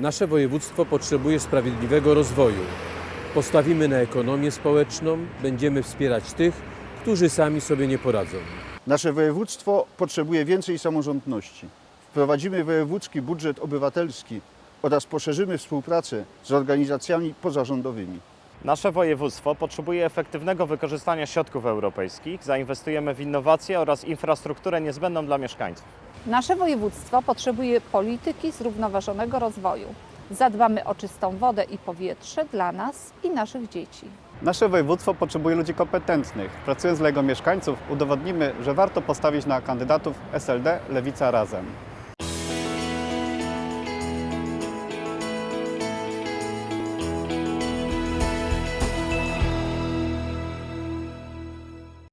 Nasze województwo potrzebuje sprawiedliwego rozwoju. Postawimy na ekonomię społeczną, będziemy wspierać tych, którzy sami sobie nie poradzą. Nasze województwo potrzebuje więcej samorządności. Wprowadzimy wojewódzki budżet obywatelski oraz poszerzymy współpracę z organizacjami pozarządowymi. Nasze województwo potrzebuje efektywnego wykorzystania środków europejskich. Zainwestujemy w innowacje oraz infrastrukturę niezbędną dla mieszkańców. Nasze województwo potrzebuje polityki zrównoważonego rozwoju. Zadbamy o czystą wodę i powietrze dla nas i naszych dzieci. Nasze województwo potrzebuje ludzi kompetentnych. Pracując dla jego mieszkańców udowodnimy, że warto postawić na kandydatów SLD Lewica Razem.